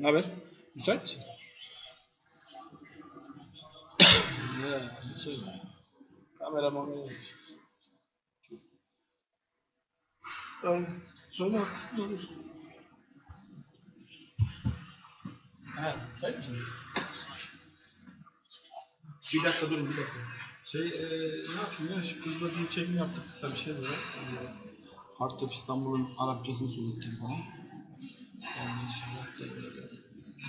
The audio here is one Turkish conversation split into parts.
Ne haber? Müsait misin? ne? Söyle. Kameraman işte. Ay, söyle. Ne olur. Ha, müsait misin? Bir dakika durun bir dakika. Şey e, ne yapayım ya? Şu kızla bir çekim yaptık kısa bir şey böyle. E, Heart of İstanbul'un Arapçasını söylettim falan. Sonra e,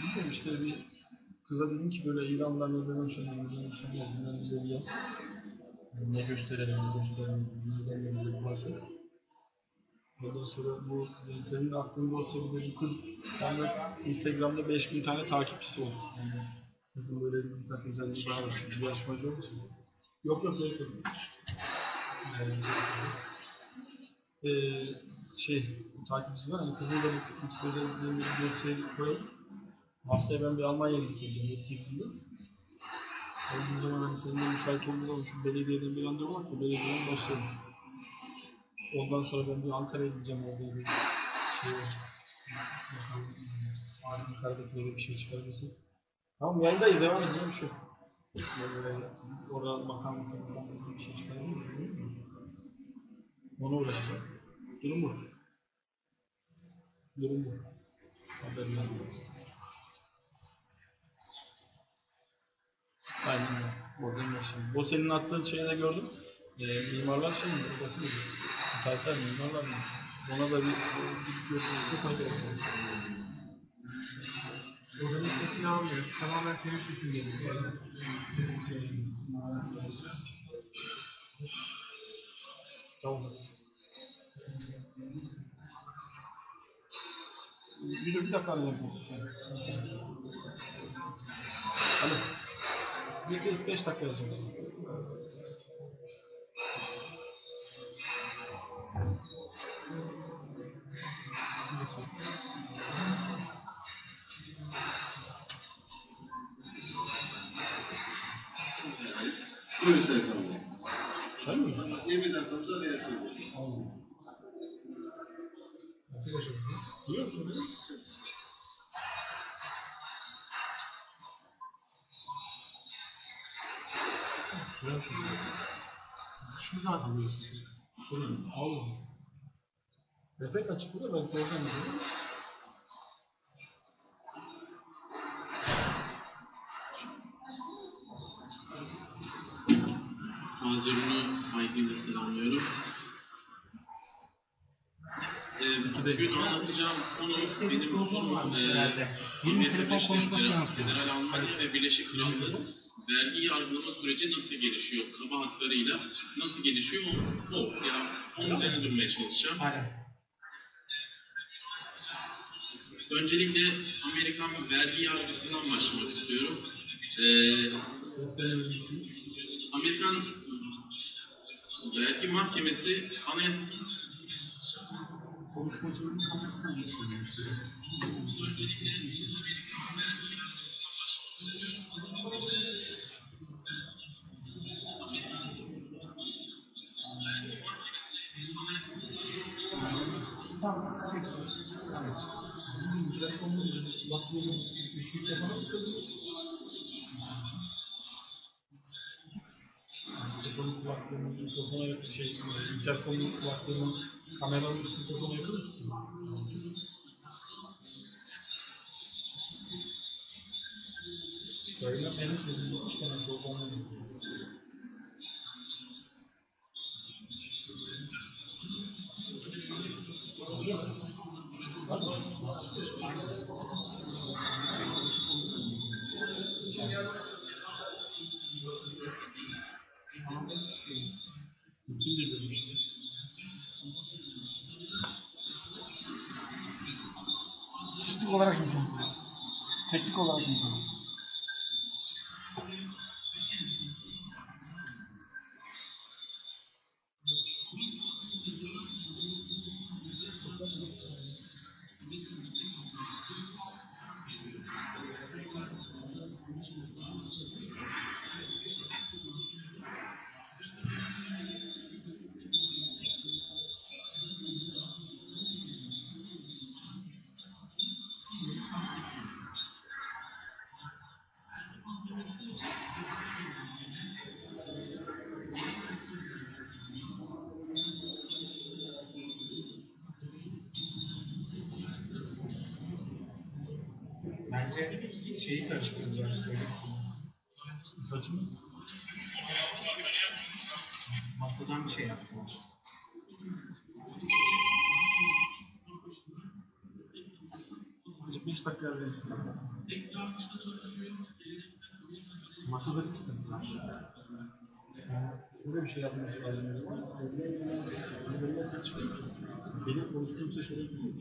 bilmiyorum işte bir kıza dedim ki böyle İran'dan neden hoşlanıyorum, neden hoşlanıyorum, bundan bize bir yaz. Ne gösterelim, ne gösterelim, neden bize bir bahset. Ondan sonra bu e, senin attığın dosyada bir kız, yani Instagram'da 5000 tane takipçisi var. Yani kızın böyle birkaç özelliği daha var. Çünkü yarışmacı olduğu için. Yok yok yok. yok. Yani, e, şey, takipçisi var. Hani kızın da bir böyle bir dosyaya koyalım. Haftaya ben bir Almanya'ya gideceğim 7-8'inde. O zaman hani senin de müsait olduğun zaman şu belediyeden bir randevu var da belediyeden başlayalım. Ondan sonra ben bir Ankara'ya gideceğim orada bir şey var. Bakalım, Ankara'dakilere bir şey çıkarırsa. Tamam yayındayız devam edelim bir şey orada makam bir şey çıkarır mı? Ona uğraşacağım. Durum bu. Durum bu. Haberler lazım. Aynen öyle. Oradan başlayalım. O senin attığın şeyi de gördüm. E, mimarlar şey mi? Burası mı? Müteahhitler mimarlar mı? Ona da bir, bir görüşürüzde fayda olur. Oranın sesini almıyor. Tamamen senin sesin geliyor. Tamam. Bir, bir dakika arayacağım seni. Sen. Alo. Bir, bir beş dakika arayacağım seni. Lütfen. Buyurun Sayın Hanım. Sen mi? Yemin dakikamızda araya atıyoruz. Allah. Nasıl yaşadın? Duyuyor musun beni? Şuradan sesi. Şuradan alıyor sesi. Şuradan. Ağzı. Refleks açık burada belki oradan geliyor. Hazırını saygıyla selamlıyorum. Ee, bugün anlatacağım konu benim uzun e, Devletler, yansıyor. Federal Almanya ve Birleşik Krallığı vergi yargılama süreci nasıl gelişiyor? Kaba hatlarıyla nasıl gelişiyor? O, o. Yani onun üzerine durmaya çalışacağım. Aynen. Öncelikle Amerikan vergi yargısından başlamak istiyorum. Ee. Amerikan Vergi Mahkemesi Anayasa Konuşmacının kamerasına geçiyor işte. Tamam, çek. Tamam. Telefonun kulaklığının üst mikrofona tıkladı. Telefonun kulaklığının mikrofona yakın şey, interkomun kulaklığının kameranın üst mikrofona yakın mı tutuyor? Böyle benim sesim yok işte nasıl Bence şeyi karıştırdılar söyleyeyim sana. Kaçımız? Masadan bir şey yaptılar. Hadi 5 dakika verin. Masada bir sıkıntı var. Şöyle bir şey yapması lazım. Önlerine ses çıkıyor. Benim konuştuğum ses oraya gidiyor.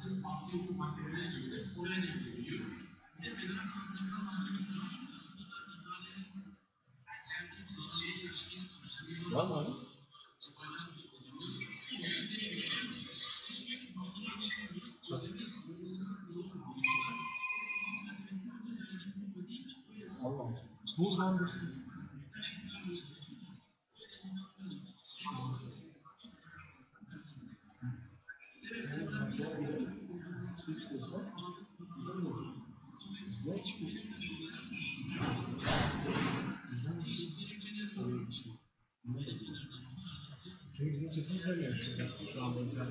Since past two hundred, you get full and you ses var. Ne çıkıyor? Bizden bir şey. Oraya bir şey. Çünkü bizim sesimiz demiyor şimdi. Şu anda güzel.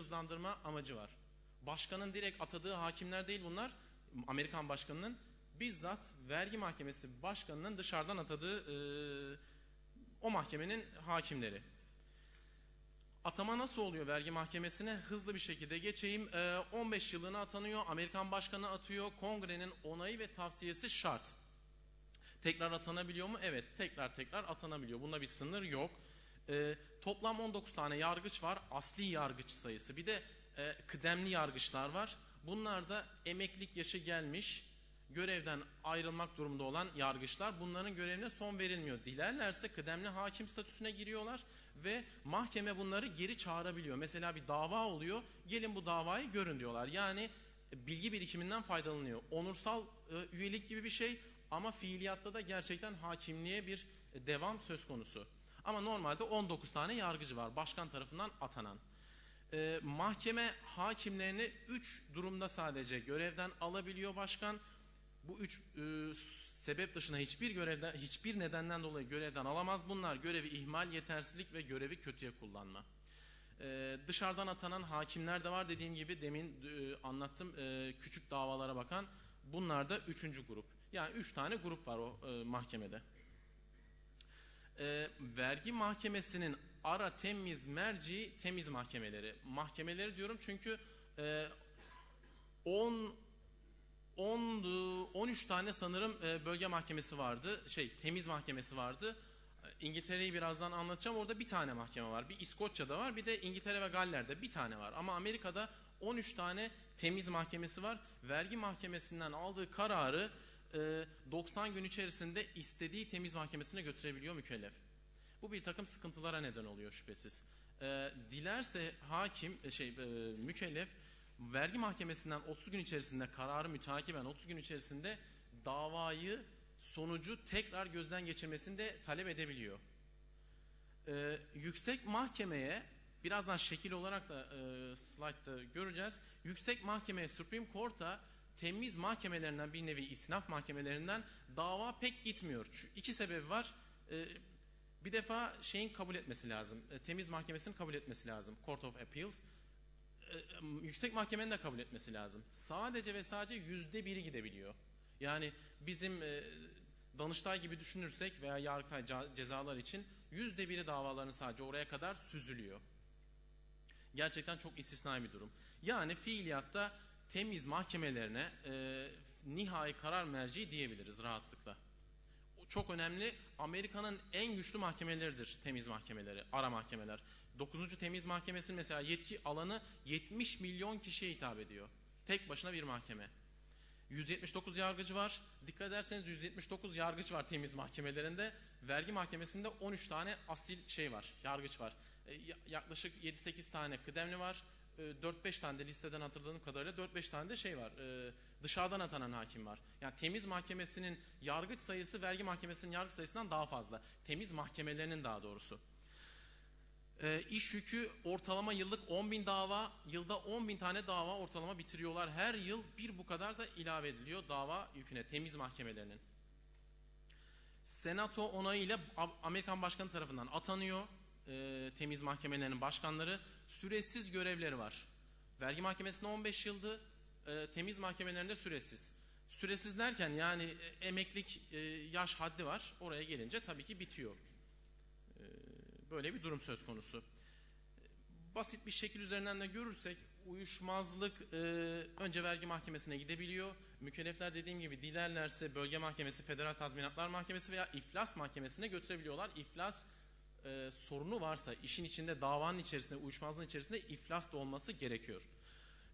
Hızlandırma amacı var. Başkanın direkt atadığı hakimler değil bunlar. Amerikan başkanının bizzat vergi mahkemesi başkanının dışarıdan atadığı e, o mahkemenin hakimleri. Atama nasıl oluyor vergi mahkemesine? Hızlı bir şekilde geçeyim. E, 15 yılına atanıyor. Amerikan başkanı atıyor. Kongrenin onayı ve tavsiyesi şart. Tekrar atanabiliyor mu? Evet, tekrar tekrar atanabiliyor. Bunda bir sınır yok. Ee, toplam 19 tane yargıç var. Asli yargıç sayısı. Bir de e, kıdemli yargıçlar var. Bunlar da emeklilik yaşı gelmiş, görevden ayrılmak durumunda olan yargıçlar. Bunların görevine son verilmiyor. Dilerlerse kıdemli hakim statüsüne giriyorlar ve mahkeme bunları geri çağırabiliyor. Mesela bir dava oluyor, gelin bu davayı görün diyorlar. Yani bilgi birikiminden faydalanıyor. Onursal e, üyelik gibi bir şey ama fiiliyatta da gerçekten hakimliğe bir e, devam söz konusu. Ama normalde 19 tane yargıcı var başkan tarafından atanan. E, mahkeme hakimlerini 3 durumda sadece görevden alabiliyor başkan. Bu üç e, sebep dışında hiçbir görevden hiçbir nedenden dolayı görevden alamaz. Bunlar görevi ihmal, yetersizlik ve görevi kötüye kullanma. Ee, dışarıdan atanan hakimler de var dediğim gibi demin e, anlattım e, küçük davalara bakan bunlar da üçüncü grup. Yani üç tane grup var o e, mahkemede. E, vergi mahkemesinin ara temiz merci temiz mahkemeleri. Mahkemeleri diyorum çünkü e, 10 10 13 tane sanırım e, bölge mahkemesi vardı. Şey temiz mahkemesi vardı. İngiltere'yi birazdan anlatacağım. Orada bir tane mahkeme var. Bir İskoçya'da var, bir de İngiltere ve Galler'de bir tane var. Ama Amerika'da 13 tane temiz mahkemesi var. Vergi mahkemesinden aldığı kararı e, 90 gün içerisinde istediği temiz mahkemesine götürebiliyor mükellef. Bu bir takım sıkıntılara neden oluyor şüphesiz. E, dilerse hakim, e, şey e, mükellef vergi mahkemesinden 30 gün içerisinde kararı mütakiben 30 gün içerisinde davayı sonucu tekrar gözden geçirmesini de talep edebiliyor. Ee, yüksek mahkemeye birazdan şekil olarak da e, slide'da göreceğiz. Yüksek mahkemeye Supreme Court'a temiz mahkemelerinden bir nevi isnaf mahkemelerinden dava pek gitmiyor. Şu iki sebebi var. Ee, bir defa şeyin kabul etmesi lazım. e, temiz mahkemesinin kabul etmesi lazım. Court of Appeals. E, yüksek mahkemenin de kabul etmesi lazım. Sadece ve sadece yüzde biri gidebiliyor. Yani bizim e, Danıştay gibi düşünürsek veya Yargıtay cezalar için yüzde biri davaların sadece oraya kadar süzülüyor. Gerçekten çok istisnai bir durum. Yani fiiliyatta temiz mahkemelerine e, nihai karar merci diyebiliriz rahatlıkla. O Çok önemli. Amerika'nın en güçlü mahkemeleridir temiz mahkemeleri, ara mahkemeler. 9. Temiz Mahkemesi'nin mesela yetki alanı 70 milyon kişiye hitap ediyor. Tek başına bir mahkeme. 179 yargıcı var. Dikkat ederseniz 179 yargıç var temiz mahkemelerinde. Vergi mahkemesinde 13 tane asil şey var, yargıç var. E, ya- yaklaşık 7-8 tane kıdemli var. E, 4-5 tane de listeden hatırladığım kadarıyla 4-5 tane de şey var. e, dışarıdan atanan hakim var. Yani temiz mahkemesinin yargıç sayısı vergi mahkemesinin yargıç sayısından daha fazla. Temiz mahkemelerinin daha doğrusu. E, iş yükü ortalama yıllık 10 bin dava, yılda 10 bin tane dava ortalama bitiriyorlar. Her yıl bir bu kadar da ilave ediliyor dava yüküne temiz mahkemelerinin. Senato onayıyla Amerikan başkanı tarafından atanıyor e, temiz mahkemelerinin başkanları. Süresiz görevleri var. Vergi mahkemesinde 15 yıldı, e, temiz mahkemelerinde süresiz. Süresiz derken yani e, emeklilik e, yaş haddi var. Oraya gelince tabii ki bitiyor. Böyle bir durum söz konusu. Basit bir şekil üzerinden de görürsek uyuşmazlık e, önce vergi mahkemesine gidebiliyor. Mükellefler dediğim gibi dilerlerse bölge mahkemesi, federal tazminatlar mahkemesi veya iflas mahkemesine götürebiliyorlar. İflas e, sorunu varsa işin içinde davanın içerisinde uyuşmazlığın içerisinde iflas da olması gerekiyor.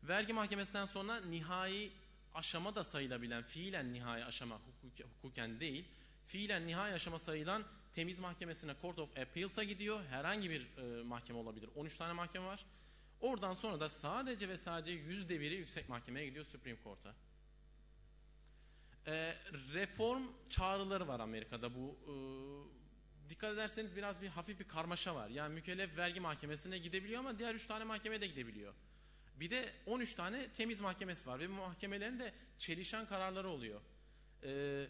Vergi mahkemesinden sonra nihai aşama da sayılabilen fiilen nihai aşama hukuk- hukuken değil fiilen nihai aşama sayılan temiz mahkemesine Court of Appeals'a gidiyor. Herhangi bir e, mahkeme olabilir. 13 tane mahkeme var. Oradan sonra da sadece ve sadece yüzde biri yüksek mahkemeye gidiyor Supreme Court'a. E, reform çağrıları var Amerika'da bu. E, dikkat ederseniz biraz bir hafif bir karmaşa var. Yani mükellef vergi mahkemesine gidebiliyor ama diğer 3 tane mahkemeye de gidebiliyor. Bir de 13 tane temiz mahkemesi var ve mahkemelerin de çelişen kararları oluyor. Ee,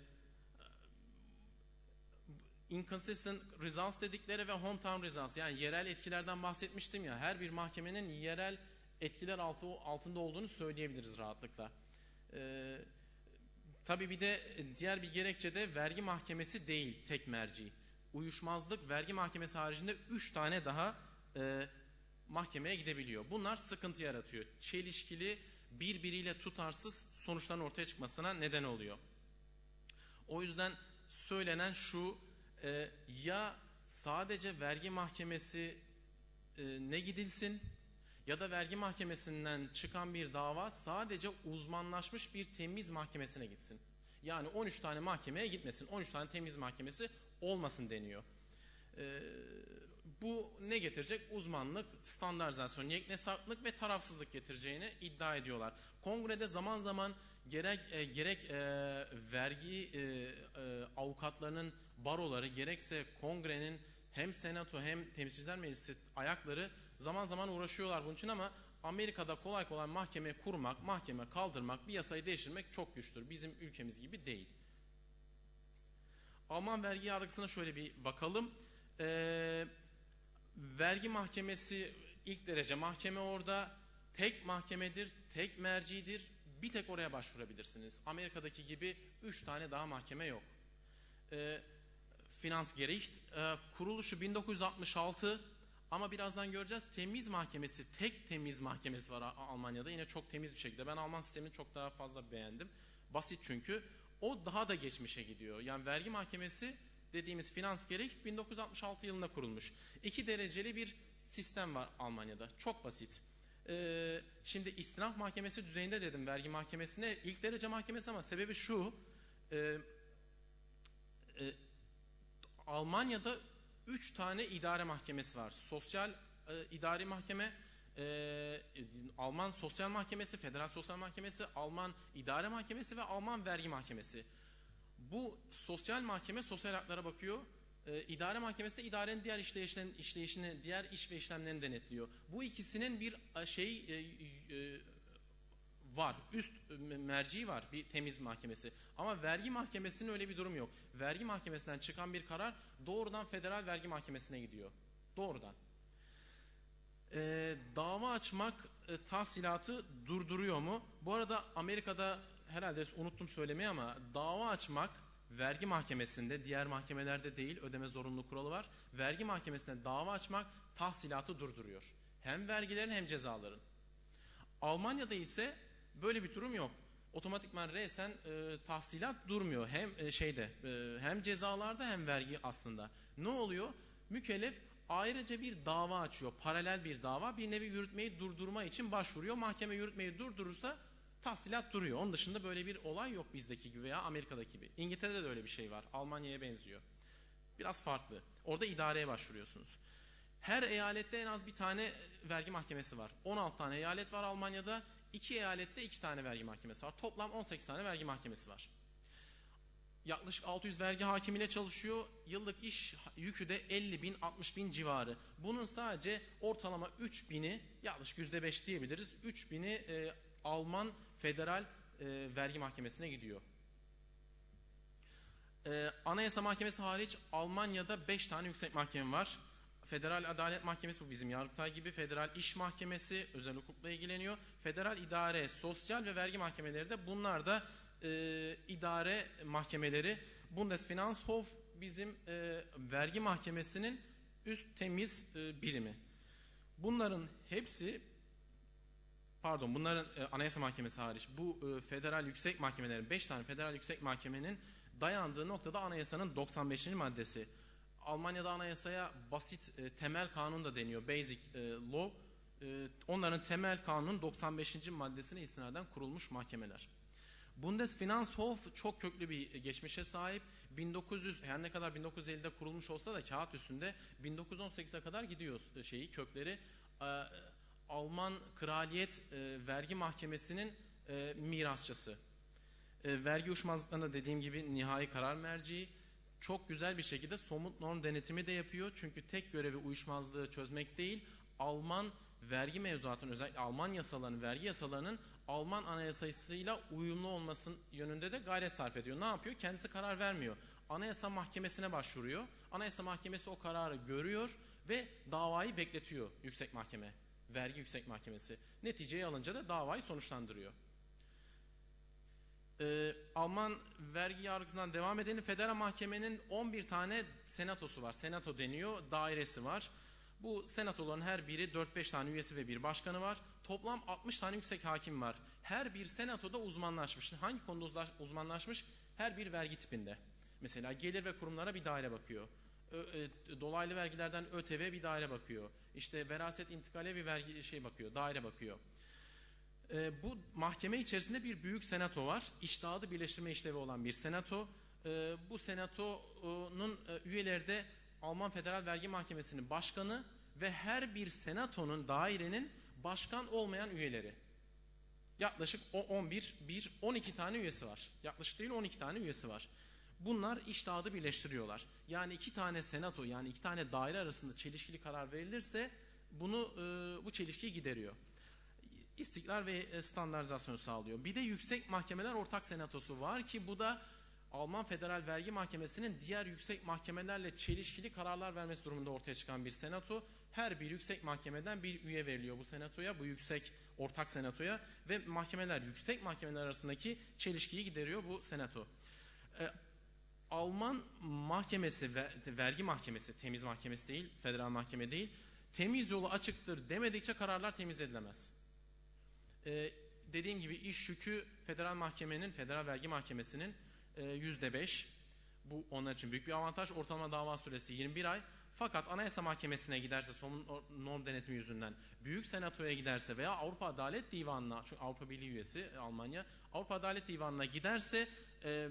inconsistent results dedikleri ve hometown results yani yerel etkilerden bahsetmiştim ya her bir mahkemenin yerel etkiler altı, altında olduğunu söyleyebiliriz rahatlıkla. Ee, tabii bir de diğer bir gerekçe de vergi mahkemesi değil tek merci. Uyuşmazlık vergi mahkemesi haricinde 3 tane daha e, mahkemeye gidebiliyor. Bunlar sıkıntı yaratıyor. Çelişkili birbiriyle tutarsız sonuçların ortaya çıkmasına neden oluyor. O yüzden söylenen şu e, ya sadece vergi mahkemesi e, ne gidilsin ya da vergi mahkemesinden çıkan bir dava sadece uzmanlaşmış bir temiz mahkemesine gitsin. Yani 13 tane mahkemeye gitmesin. 13 tane temiz mahkemesi olmasın deniyor. E, bu ne getirecek? Uzmanlık, standartizasyon, yeknesaklık ve tarafsızlık getireceğini iddia ediyorlar. Kongrede zaman zaman gerek e, gerek e, vergi e, e, avukatlarının baroları gerekse kongrenin hem senato hem temsilciler meclisi ayakları zaman zaman uğraşıyorlar bunun için ama Amerika'da kolay kolay mahkeme kurmak, mahkeme kaldırmak, bir yasayı değiştirmek çok güçtür. Bizim ülkemiz gibi değil. Alman vergi yargısına şöyle bir bakalım. Ee, vergi mahkemesi ilk derece mahkeme orada tek mahkemedir, tek mercidir. Bir tek oraya başvurabilirsiniz. Amerika'daki gibi üç tane daha mahkeme yok. Ee, Finansgericht e, kuruluşu 1966 ama birazdan göreceğiz temiz mahkemesi, tek temiz mahkemesi var Almanya'da. Yine çok temiz bir şekilde. Ben Alman sistemini çok daha fazla beğendim. Basit çünkü. O daha da geçmişe gidiyor. Yani vergi mahkemesi dediğimiz finans gerek 1966 yılında kurulmuş. İki dereceli bir sistem var Almanya'da. Çok basit. Ee, şimdi istinaf mahkemesi düzeyinde dedim vergi mahkemesine ilk derece mahkemesi ama sebebi şu e, e, Almanya'da üç tane idare mahkemesi var. Sosyal e, idari mahkeme, e, Alman Sosyal Mahkemesi, Federal Sosyal Mahkemesi, Alman İdare Mahkemesi ve Alman Vergi Mahkemesi. Bu sosyal mahkeme sosyal haklara bakıyor. E, idare mahkemesi de idarenin diğer işleyişlerin, işleyişini, diğer iş ve işlemlerini denetliyor. Bu ikisinin bir e, şey e, e, var. Üst e, merci var bir temiz mahkemesi. Ama vergi mahkemesinin öyle bir durum yok. Vergi mahkemesinden çıkan bir karar doğrudan federal vergi mahkemesine gidiyor. Doğrudan. Ee, dava açmak e, tahsilatı durduruyor mu? Bu arada Amerika'da herhalde unuttum söylemeyi ama dava açmak vergi mahkemesinde diğer mahkemelerde değil ödeme zorunluluğu kuralı var. Vergi mahkemesinde dava açmak tahsilatı durduruyor. Hem vergilerin hem cezaların. Almanya'da ise böyle bir durum yok. Otomatikman resen e, tahsilat durmuyor. Hem e, şeyde e, hem cezalarda hem vergi aslında. Ne oluyor? Mükellef ayrıca bir dava açıyor. Paralel bir dava. Bir nevi yürütmeyi durdurma için başvuruyor. Mahkeme yürütmeyi durdurursa tahsilat duruyor. Onun dışında böyle bir olay yok bizdeki gibi veya Amerika'daki gibi. İngiltere'de de öyle bir şey var. Almanya'ya benziyor. Biraz farklı. Orada idareye başvuruyorsunuz. Her eyalette en az bir tane vergi mahkemesi var. 16 tane eyalet var Almanya'da. İki eyalette iki tane vergi mahkemesi var. Toplam 18 tane vergi mahkemesi var. Yaklaşık 600 vergi hakimiyle çalışıyor. Yıllık iş yükü de 50 bin 60 bin civarı. Bunun sadece ortalama 3 bini yaklaşık %5 diyebiliriz. 3 bini e, Alman federal e, vergi mahkemesine gidiyor. E, Anayasa Mahkemesi hariç Almanya'da 5 tane yüksek mahkeme var. Federal Adalet Mahkemesi bu bizim Yargıtay gibi. Federal İş Mahkemesi özel hukukla ilgileniyor. Federal İdare, Sosyal ve Vergi Mahkemeleri de bunlar da e, idare mahkemeleri. Bundesfinanzhof bizim e, vergi mahkemesinin üst temiz e, birimi. Bunların hepsi pardon bunların e, Anayasa Mahkemesi hariç bu e, federal yüksek mahkemelerin 5 tane federal yüksek mahkemenin dayandığı noktada anayasanın 95. maddesi. Almanya'da anayasaya basit e, temel kanun da deniyor. Basic e, law. E, onların temel kanunun 95. maddesine istinaden kurulmuş mahkemeler. Bundesfinanzhof çok köklü bir geçmişe sahip. 1900 her ne kadar 1950'de kurulmuş olsa da kağıt üstünde 1918'e kadar gidiyor şeyi kökleri. E, Alman Kraliyet e, Vergi Mahkemesi'nin e, mirasçısı. E, vergi uçmazlıklarında dediğim gibi nihai karar merciği çok güzel bir şekilde somut norm denetimi de yapıyor. Çünkü tek görevi uyuşmazlığı çözmek değil, Alman vergi mevzuatının özellikle Alman yasalarının, vergi yasalarının Alman anayasasıyla uyumlu olmasının yönünde de gayret sarf ediyor. Ne yapıyor? Kendisi karar vermiyor. Anayasa Mahkemesi'ne başvuruyor. Anayasa Mahkemesi o kararı görüyor ve davayı bekletiyor Yüksek Mahkeme. Vergi Yüksek Mahkemesi. Neticeyi alınca da davayı sonuçlandırıyor. Ee, Alman vergi yargısından devam edelim. Federal mahkemenin 11 tane senatosu var. Senato deniyor, dairesi var. Bu senatoların her biri 4-5 tane üyesi ve bir başkanı var. Toplam 60 tane yüksek hakim var. Her bir senatoda uzmanlaşmış. Hangi konuda uzmanlaşmış? Her bir vergi tipinde. Mesela gelir ve kurumlara bir daire bakıyor. E, dolaylı vergilerden ÖTV bir daire bakıyor. İşte veraset intikale bir vergi şey bakıyor, daire bakıyor. E, bu mahkeme içerisinde bir büyük senato var. İştahatı birleştirme işlevi olan bir senato. E, bu senatonun e, üyeleri de Alman Federal Vergi Mahkemesi'nin başkanı ve her bir senatonun, dairenin başkan olmayan üyeleri. Yaklaşık o 11, 1, 12 tane üyesi var. Yaklaşık değil 12 tane üyesi var. Bunlar iştahı birleştiriyorlar. Yani iki tane senato yani iki tane daire arasında çelişkili karar verilirse bunu e, bu çelişkiyi gideriyor. İstikrar ve e, standartizasyonu sağlıyor. Bir de yüksek mahkemeler ortak senatosu var ki bu da Alman Federal Vergi Mahkemesi'nin diğer yüksek mahkemelerle çelişkili kararlar vermesi durumunda ortaya çıkan bir senato. Her bir yüksek mahkemeden bir üye veriliyor bu senatoya, bu yüksek ortak senatoya ve mahkemeler, yüksek mahkemeler arasındaki çelişkiyi gideriyor bu senato. Ee, Alman mahkemesi, vergi mahkemesi, temiz mahkemesi değil, federal mahkeme değil, temiz yolu açıktır demedikçe kararlar temiz edilemez. Ee, dediğim gibi iş yükü federal mahkemenin, federal vergi mahkemesinin yüzde beş. Bu onlar için büyük bir avantaj. Ortalama dava süresi 21 ay. Fakat Anayasa Mahkemesi'ne giderse son norm denetimi yüzünden, Büyük Senato'ya giderse veya Avrupa Adalet Divanı'na, çünkü Avrupa Birliği üyesi e, Almanya, Avrupa Adalet Divanı'na giderse e,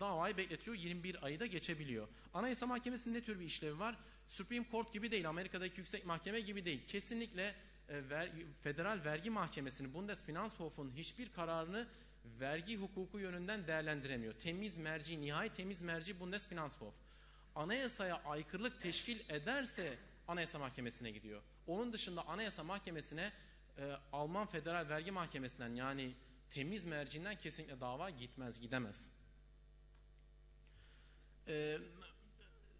davayı bekletiyor, 21 ayı da geçebiliyor. Anayasa Mahkemesi'nin ne tür bir işlevi var? Supreme Court gibi değil, Amerika'daki yüksek mahkeme gibi değil. Kesinlikle e, ver, Federal Vergi Mahkemesi'nin, Bundesfinanzhof'un hiçbir kararını vergi hukuku yönünden değerlendiremiyor. Temiz merci, nihai temiz merci Bundesfinanzhof anayasaya aykırılık teşkil ederse Anayasa Mahkemesi'ne gidiyor. Onun dışında Anayasa Mahkemesi'ne e, Alman Federal Vergi Mahkemesi'nden yani temiz mercinden kesinlikle dava gitmez, gidemez. E,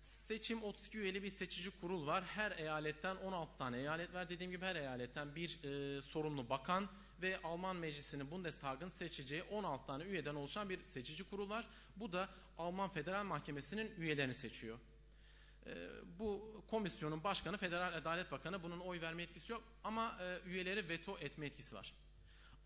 seçim 32 üyeli bir seçici kurul var. Her eyaletten 16 tane eyalet var. Dediğim gibi her eyaletten bir e, sorumlu bakan ve Alman Meclisi'nin Bundestag'ın seçeceği 16 tane üyeden oluşan bir seçici kurul var. Bu da Alman Federal Mahkemesi'nin üyelerini seçiyor. E, bu komisyonun başkanı Federal Adalet Bakanı bunun oy verme etkisi yok ama e, üyeleri veto etme etkisi var.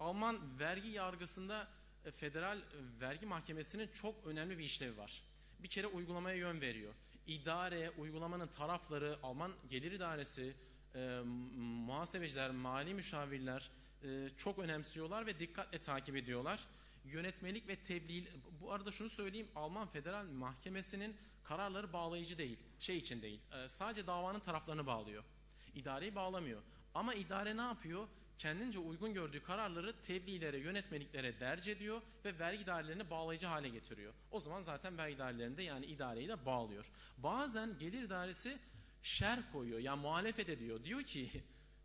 Alman vergi yargısında e, Federal Vergi Mahkemesi'nin çok önemli bir işlevi var. Bir kere uygulamaya yön veriyor. İdare, uygulamanın tarafları, Alman Gelir İdaresi, e, muhasebeciler, mali müşavirler e, çok önemsiyorlar ve dikkatle takip ediyorlar. Yönetmelik ve tebliğ, bu arada şunu söyleyeyim, Alman Federal Mahkemesi'nin kararları bağlayıcı değil, şey için değil, e, sadece davanın taraflarını bağlıyor. İdareyi bağlamıyor. Ama idare ne yapıyor? Kendince uygun gördüğü kararları tebliğlere, yönetmeliklere derc ediyor ve vergi dairelerini bağlayıcı hale getiriyor. O zaman zaten vergi dairelerinde yani idareyi de bağlıyor. Bazen gelir dairesi şer koyuyor yani muhalefet ediyor. Diyor ki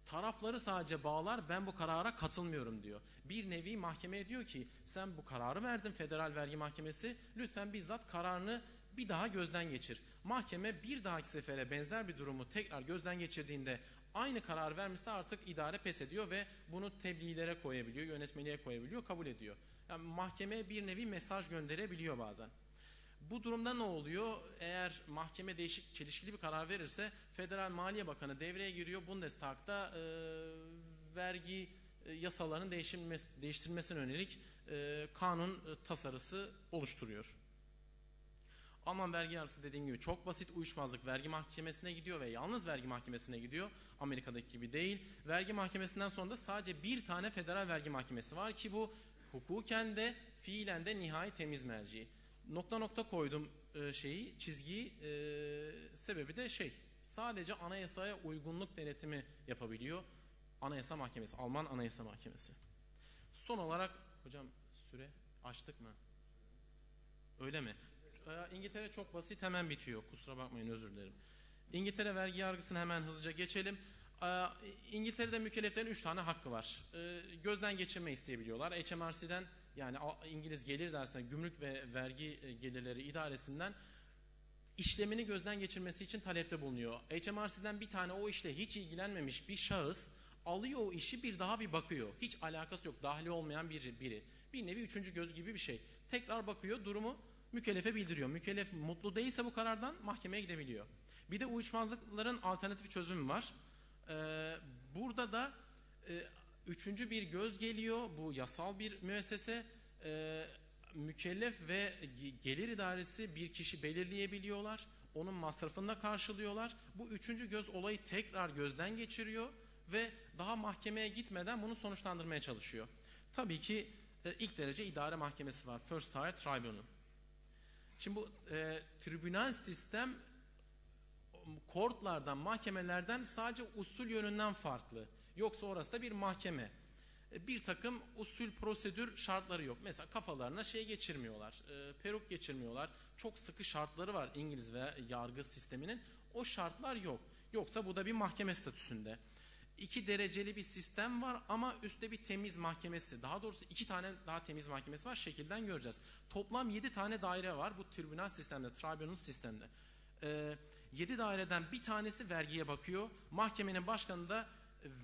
tarafları sadece bağlar ben bu karara katılmıyorum diyor. Bir nevi mahkemeye diyor ki sen bu kararı verdin Federal Vergi Mahkemesi lütfen bizzat kararını bir daha gözden geçir. Mahkeme bir dahaki sefere benzer bir durumu tekrar gözden geçirdiğinde aynı karar vermişse artık idare pes ediyor ve bunu tebliğlere koyabiliyor, yönetmeliğe koyabiliyor, kabul ediyor. Yani mahkeme bir nevi mesaj gönderebiliyor bazen. Bu durumda ne oluyor? Eğer mahkeme değişik, çelişkili bir karar verirse Federal Maliye Bakanı devreye giriyor. Bundestag'da e, vergi yasalarının değiştirilmesi, değiştirilmesine yönelik e, kanun e, tasarısı oluşturuyor. Alman vergi yargısı dediğim gibi çok basit uyuşmazlık vergi mahkemesine gidiyor ve yalnız vergi mahkemesine gidiyor. Amerika'daki gibi değil. Vergi mahkemesinden sonra da sadece bir tane federal vergi mahkemesi var ki bu hukuken de fiilen de nihai temiz merci. Nokta nokta koydum e, şeyi çizgiyi e, sebebi de şey sadece anayasaya uygunluk denetimi yapabiliyor. Anayasa Mahkemesi, Alman Anayasa Mahkemesi. Son olarak hocam süre açtık mı? Öyle mi? Ee, İngiltere çok basit hemen bitiyor. Kusura bakmayın özür dilerim. İngiltere vergi yargısını hemen hızlıca geçelim. Ee, İngiltere'de mükelleflerin 3 tane hakkı var. Ee, gözden geçirme isteyebiliyorlar. HMRC'den yani İngiliz gelir dersine gümrük ve vergi e, gelirleri idaresinden işlemini gözden geçirmesi için talepte bulunuyor. HMRC'den bir tane o işle hiç ilgilenmemiş bir şahıs alıyor o işi bir daha bir bakıyor. Hiç alakası yok. Dahili olmayan biri. Bir nevi üçüncü göz gibi bir şey. Tekrar bakıyor durumu mükellefe bildiriyor. Mükellef mutlu değilse bu karardan mahkemeye gidebiliyor. Bir de uyuşmazlıkların alternatif çözümü var. Ee, burada da e, üçüncü bir göz geliyor. Bu yasal bir müessese. Ee, mükellef ve gelir idaresi bir kişi belirleyebiliyorlar. Onun masrafını da karşılıyorlar. Bu üçüncü göz olayı tekrar gözden geçiriyor ve daha mahkemeye gitmeden bunu sonuçlandırmaya çalışıyor. Tabii ki e, ilk derece idare mahkemesi var. First Tier Tribunal. Şimdi bu e, tribünal sistem kortlardan, mahkemelerden sadece usul yönünden farklı. Yoksa orası da bir mahkeme. E, bir takım usul, prosedür şartları yok. Mesela kafalarına şey geçirmiyorlar, e, peruk geçirmiyorlar. Çok sıkı şartları var İngiliz ve yargı sisteminin. O şartlar yok. Yoksa bu da bir mahkeme statüsünde. İki dereceli bir sistem var ama üstte bir temiz mahkemesi. Daha doğrusu iki tane daha temiz mahkemesi var. Şekilden göreceğiz. Toplam yedi tane daire var bu tribunal sistemde, tribunal sistemde. Ee, yedi daireden bir tanesi vergiye bakıyor. Mahkemenin başkanı da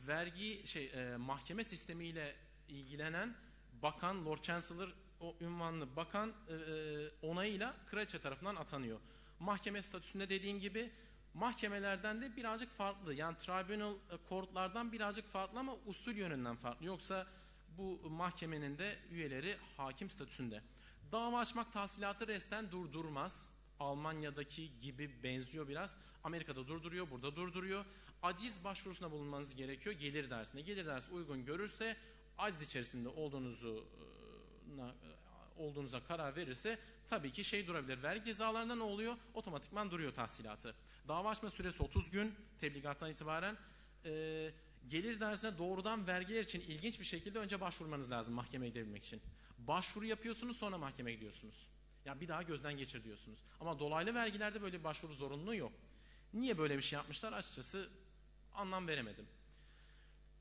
vergi şey e, mahkeme sistemiyle ilgilenen bakan, Lord Chancellor o ünvanlı bakan e, e onayıyla kraliçe tarafından atanıyor. Mahkeme statüsünde dediğim gibi mahkemelerden de birazcık farklı. Yani tribunal courtlardan birazcık farklı ama usul yönünden farklı. Yoksa bu mahkemenin de üyeleri hakim statüsünde. Dava açmak tahsilatı resten durdurmaz. Almanya'daki gibi benziyor biraz. Amerika'da durduruyor, burada durduruyor. Aciz başvurusuna bulunmanız gerekiyor gelir dersine. Gelir dersi uygun görürse aciz içerisinde olduğunuzu e, e, olduğunuza karar verirse tabii ki şey durabilir. Vergi cezalarında ne oluyor? Otomatikman duruyor tahsilatı. Dava açma süresi 30 gün tebligattan itibaren. E, gelir dersine doğrudan vergiler için ilginç bir şekilde önce başvurmanız lazım mahkemeye gidebilmek için. Başvuru yapıyorsunuz sonra mahkemeye gidiyorsunuz. Ya bir daha gözden geçir diyorsunuz. Ama dolaylı vergilerde böyle bir başvuru zorunluluğu yok. Niye böyle bir şey yapmışlar açıkçası anlam veremedim.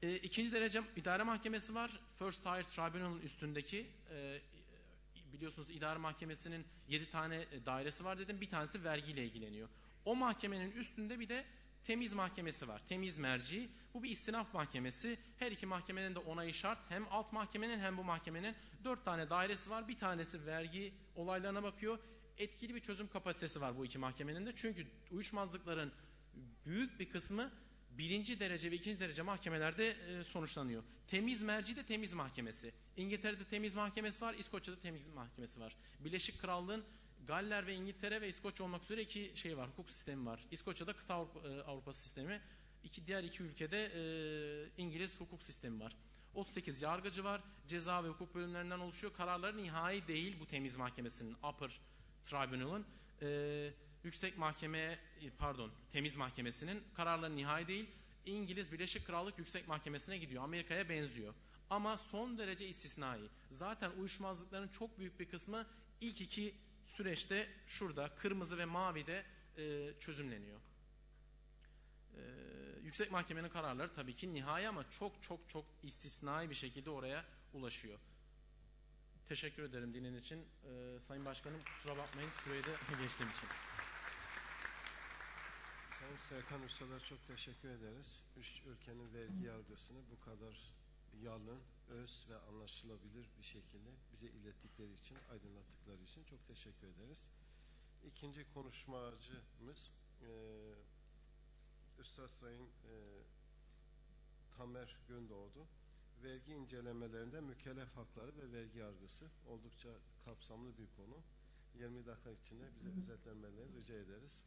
E, ikinci derece idare mahkemesi var. First Tier Tribunal'ın üstündeki e, biliyorsunuz idare mahkemesinin 7 tane e, dairesi var dedim. Bir tanesi vergiyle ilgileniyor. O mahkemenin üstünde bir de temiz mahkemesi var. Temiz merci. Bu bir istinaf mahkemesi. Her iki mahkemenin de onayı şart. Hem alt mahkemenin hem bu mahkemenin dört tane dairesi var. Bir tanesi vergi olaylarına bakıyor. Etkili bir çözüm kapasitesi var bu iki mahkemenin de. Çünkü uyuşmazlıkların büyük bir kısmı birinci derece ve ikinci derece mahkemelerde e, sonuçlanıyor. Temiz merci de temiz mahkemesi. İngiltere'de temiz mahkemesi var, İskoçya'da temiz mahkemesi var. Birleşik Krallığın Galler ve İngiltere ve İskoçya olmak üzere iki şey var, hukuk sistemi var. İskoçya'da kıta Avrupa, e, Avrupası sistemi, iki diğer iki ülkede e, İngiliz hukuk sistemi var. 38 yargıcı var, ceza ve hukuk bölümlerinden oluşuyor. Kararları nihai değil bu temiz mahkemesinin, upper tribunal'ın. E, yüksek mahkeme, e, pardon, temiz mahkemesinin kararları nihai değil. İngiliz Birleşik Krallık Yüksek Mahkemesi'ne gidiyor. Amerika'ya benziyor. Ama son derece istisnai. Zaten uyuşmazlıkların çok büyük bir kısmı ilk iki süreçte şurada kırmızı ve mavide e, çözümleniyor. E, yüksek mahkemenin kararları tabii ki nihai ama çok çok çok istisnai bir şekilde oraya ulaşıyor. Teşekkür ederim dinlediğiniz için. E, Sayın Başkanım kusura bakmayın süreyi de geçtiğim için. Sayın Serkan Ustalar çok teşekkür ederiz. Üç ülkenin vergi yargısını bu kadar yalın, öz ve anlaşılabilir bir şekilde bize ilettikleri için, aydınlattıkları için çok teşekkür ederiz. İkinci konuşmacımız e, Üstad Sayın e, Tamer Gündoğdu. Vergi incelemelerinde mükellef hakları ve vergi yargısı oldukça kapsamlı bir konu. 20 dakika içinde bize özetlenmelerini rica ederiz.